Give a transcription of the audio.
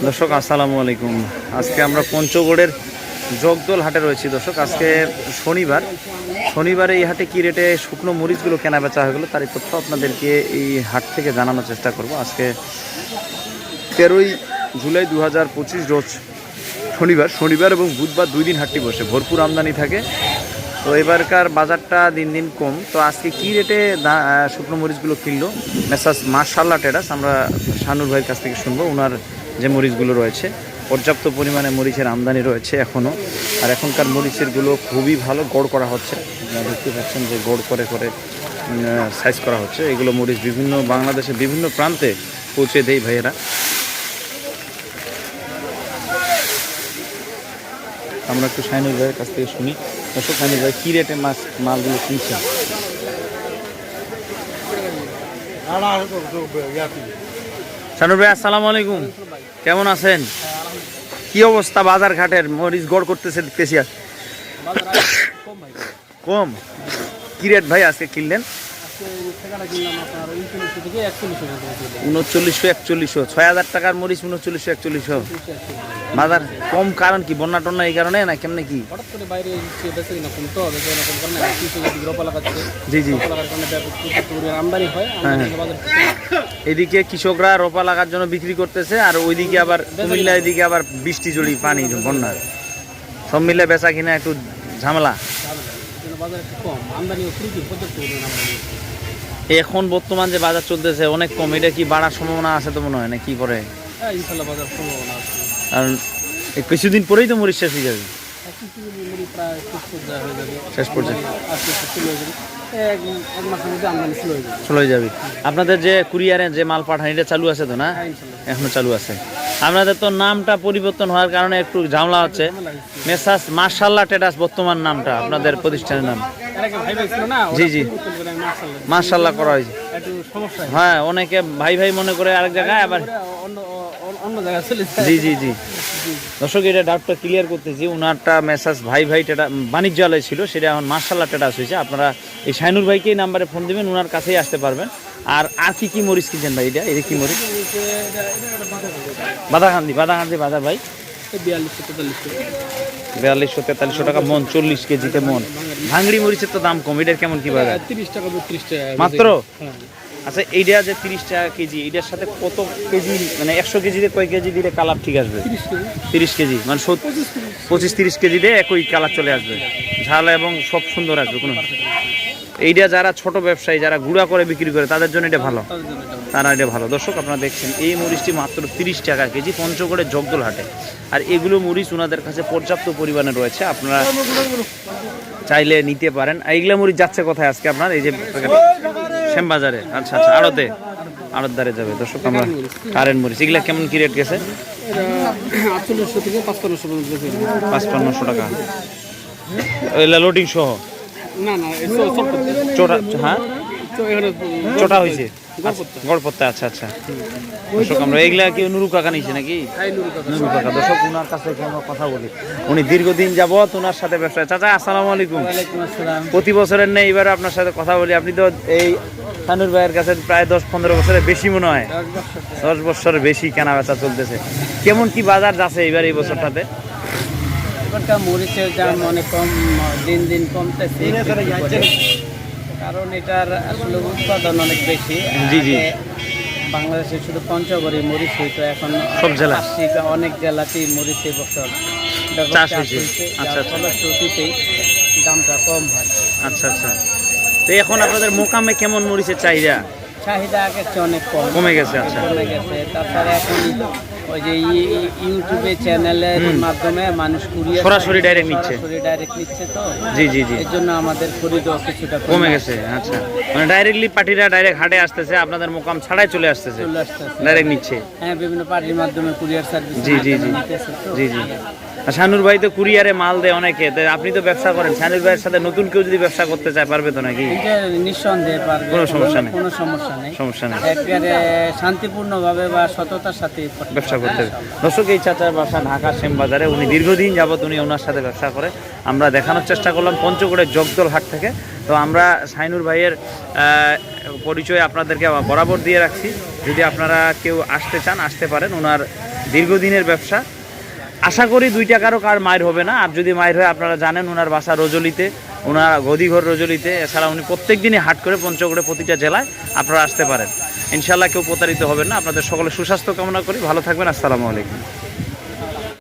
দর্শক, আসসালামু আলাইকুম। আজকে আমরা পঞ্চগড়ের জগদল হাটে রয়েছি। দর্শক, আজকে শনিবার। শনিবারে এই হাটে কি রেটে শুকনো মরিচগুলো কেনা বেচা হয়ে গেলো, তারই তথ্য আপনাদেরকে এই হাট থেকে জানানোর চেষ্টা করব। আজকে তেরোই জুলাই দু হাজার পঁচিশ রোজ শনিবার। শনিবার এবং বুধবার দুই দিন হাটটি বসে। ভরপুর আমদানি থাকে। তো এবারকার বাজারটা দিন দিন কম। তো আজকে কি রেটে শুকনো মরিচগুলো কিনলো? মেসাস মার্শাল্লা টেরাস, আমরা শানুর ভাইয়ের কাছ থেকে শুনব। ওনার যে মরিচগুলো রয়েছে, পর্যাপ্ত পরিমাণে মরিচের আমদানি রয়েছে এখনও আর এখনকার মরিচেরগুলো খুবই ভালো গড় করা হচ্ছে। দেখতে পাচ্ছেন যে গড় করে করে সাইজ করা হচ্ছে। এগুলো মরিচ বিভিন্ন বাংলাদেশের বিভিন্ন প্রান্তে পৌঁছে দেয় ভাইয়েরা। আমরা একটু শাইনুর ভাইয়ের কাছ থেকে শুনি। দর্শক শাইনুর ভাই কী রেটে মাছ মালগুলো কিনছেন? শানুর ভাই আসসালামু আলাইকুম। কেমন আছেন? কি অবস্থা বাজার ঘাটের মরিচ গড় করতেছে দেখতেছি আর। কম কি রেট ভাই আজকে কিনলেন? উনচল্লিশশো একচল্লিশশো ছয় হাজার টাকার মরিচ উনচল্লিশশো একচল্লিশশো। বাজার কম কারণ কি বন্যা টন্যা এই কারণে না কেমনে কি? হঠাৎ করে বাইরে এসে বেঁচে কিনা কমতো বেঁচে কারণে কিছু যদি রোপা লাগাচ্ছে জি জি। রোপা লাগার কারণে ব্যাপক প্রচুর পরিমাণে আমদানি হয় বাজারে এদিকে কৃষকরা রোপা লাগার জন্য বিক্রি করতেছে আর ওইদিকে আবার কুমিল্লা এদিকে আবার বৃষ্টি জড়ি পানি বন্যার। সব মিলে বেচা কিনা একটু ঝামেলা। বাজারে একটু কম। আমদানিও প্রচুর পর্যাপ্ত পরিমাণে আমদানি এখন বর্তমান যে বাজার চলতেছে অনেক কম এটা কি বাড়ার সম্ভাবনা আছে তো মনে হয় না? কি করে? হ্যাঁ ইনশাল্লাহ বাজার সম্ভাবনা আছে। কারণ এই কিছুদিন পরেই তো মরিচ শেষ হয়ে প্রায় শেষ পর্যায়ে হয়ে শেষ পর্যায়ে। শুরু হয়ে হয়ে চলে যাবে। আপনাদের যে কুরিয়ারে যে মাল পাঠান এটা চালু আছে তো না? হ্যাঁ এখনও চালু আছে। আপনাদের তো নামটা পরিবর্তন হওয়ার কারণে একটু ঝামেলা হচ্ছে। মেসাস মার্শাল্লাহ টেটাস বর্তমান নামটা আপনাদের প্রতিষ্ঠানের নাম। জি, জি। মার্শাল্লাহ করা হয়েছে। হয় অনেকে ভাই ভাই মনে করে আরেক জায়গায় আবার জি জি জি। দর্শক এটা ডাউটটা ক্লিয়ার করতেছি। ওনারটা মেসাজ ভাই ভাই টেটা বাণিজ্যালয় ছিল সেটা এখন মার্শাল্লাহ টেটাস হয়েছে। আপনারা এই শাইনুর ভাইকে এই নাম্বারে ফোন দিবেন ওনার কাছেই আসতে পারবেন। আর আর কি কি মরিচ কিনছেন ভাই এটা? এটা কি মরিচ? বাদাকান্দি বাদাকান্দি বাজার ভাই। বিয়াল্লিশশো তেতাল্লিশশো টাকা মন চল্লিশ কেজিতে মন। ভাঙড়ি মরিচের তো দাম কম এটার কেমন কি বাজার? তিরিশ টাকা বত্রিশ টাকা মাত্র? হ্যাঁ। আচ্ছা এইটা যে তিরিশ টাকা কেজি এটার সাথে কত কেজি মানে একশো কেজিতে কয় কেজি দিলে কালার ঠিক আসবে? তিরিশ কেজি। মানে পঁচিশ তিরিশ কেজি দিয়ে একই কালার চলে আসবে। ঝাল এবং সব সুন্দর আসবে কোনো এইটা যারা ছোট ব্যবসায়ী যারা গুঁড়া করে বিক্রি করে তাদের জন্য এটা ভালো। তারা এটা ভালো। দর্শক আপনারা দেখছেন এই মরিচটি মাত্র তিরিশ টাকা কেজি পঞ্চগড়ের জগদল হাটে আর এগুলো মরিচ ওনাদের কাছে পর্যাপ্ত পরিমাণে রয়েছে। আপনারা চাইলে নিতে পারেন। আর এইগুলো মরিচ যাচ্ছে কোথায় আজকে আপনার? এই যে শ্যামবাজারে। আচ্ছা আচ্ছা আড়তে। আড়ত আড়তদারে যাবে। দর্শক আমরা কারেন্ট মরিচ। এগুলা কেমন কি রেট গেছে? পাঁচপান্নশো টাকা। এগুলা লোডিং সহ? না না চোটা হ্যাঁ? চোটা হয়েছে? গড়পত্তা। গড়পত্তা আচ্ছা আচ্ছা। দর্শক আমরা এগুলা কি নুরু কাকা নিয়েছে নাকি? নুরু কাকা। দর্শক ওনার কাছে আমরা কথা বলি। উনি দীর্ঘদিন যাবত ওনার সাথে ব্যবসা চাচা আসসালামু আলাইকুম। প্রতি বছরের নেই এবার আপনার সাথে কথা বলি। আপনি তো এই সানুর ভাইয়ের কাছে প্রায় দশ পনেরো বছরের বেশি মনে হয়। দশ বছর। দশ বছরের বেশি কেনা বেচা চলতেছে। কেমন কি বাজার যাচ্ছে এবার এই বছরটাতে? এবারকার মরিচের দাম অনেক কম দিন দিন কমতেছে কারণ এটার আসলে উৎপাদন অনেক বেশি। জি, জি। বাংলাদেশে শুধু পঞ্চগড়ে মরিচ হইতো এখন সব জেলা। অনেক জেলাতেই মরিচ বছর চাষ হয়েছে। আচ্ছা, আচ্ছা। দামটা কম হয়। আচ্ছা আচ্ছা। তো এখন আপনাদের মোকামে কেমন মরিচের চাহিদা? চাহিদা আগের চেয়ে অনেক কম। কমে গেছে আচ্ছা। কমে গেছে। তারপরে এখন ওই যে ই- ই- ইউটিউবে চ্যানেলের মাধ্যমে মানুষ কুরিয়ার সরাসরি ডাইরেক্ট নিচ্ছে। সরাসরি ডাইরেক্ট নিচ্ছে তো। জি জি জি। এর জন্য আমাদের খরিদও কিছুটা কমে গেছে। আচ্ছা। মানে ডাইরেক্টলি পার্টিরা ডাইরেক্ট হাটে আসতেছে আপনাদের মোকাম ছাড়াই চলে আসতেছে। ডাইরেক্ট নিচ্ছে। হ্যাঁ বিভিন্ন পার্টির মাধ্যমে কুরিয়ার সার্ভিস জি, জি, জি। জি জি। শানুর ভাই তো কুরিয়ারে মাল দেয় অনেকে আপনি তো ব্যবসা করেন শানুর ভাইয়ের সাথে নতুন কেউ যদি ব্যবসা করতে চায় পারবে তো নাকি? নিঃসন্দেহে পারবে কোনো সমস্যা নেই। কোনো সমস্যা নেই। সমস্যা নেই। একবারে শান্তিপূর্ণভাবে বা সততার সাথে ব্যবসা করতে হবে। দর্শক এই চাচার বাসা ঢাকা বাজারে উনি দীর্ঘদিন যাবত উনি ওনার সাথে ব্যবসা করে। আমরা দেখানোর চেষ্টা করলাম পঞ্চগড়ের জগদল হাট থেকে। তো আমরা সাইনুর ভাইয়ের পরিচয় আপনাদেরকে বরাবর দিয়ে রাখছি। যদি আপনারা কেউ আসতে চান আসতে পারেন। ওনার দীর্ঘদিনের ব্যবসা। আশা করি দুই টাকারও কার মায়ের হবে না। আর যদি মায়ের হয়, আপনারা জানেন ওনার বাসা রজলিতে ওনার গদিঘর রজলিতে এছাড়া উনি প্রত্যেক দিনই হাট করে, পঞ্চগড়ে প্রতিটা জেলায় আপনারা আসতে পারেন। ইনশাল্লাহ কেউ প্রতারিত হবেন না। আপনাদের সকলে সুস্বাস্থ্য কামনা করি। ভালো থাকবেন। আসসালামু আলাইকুম।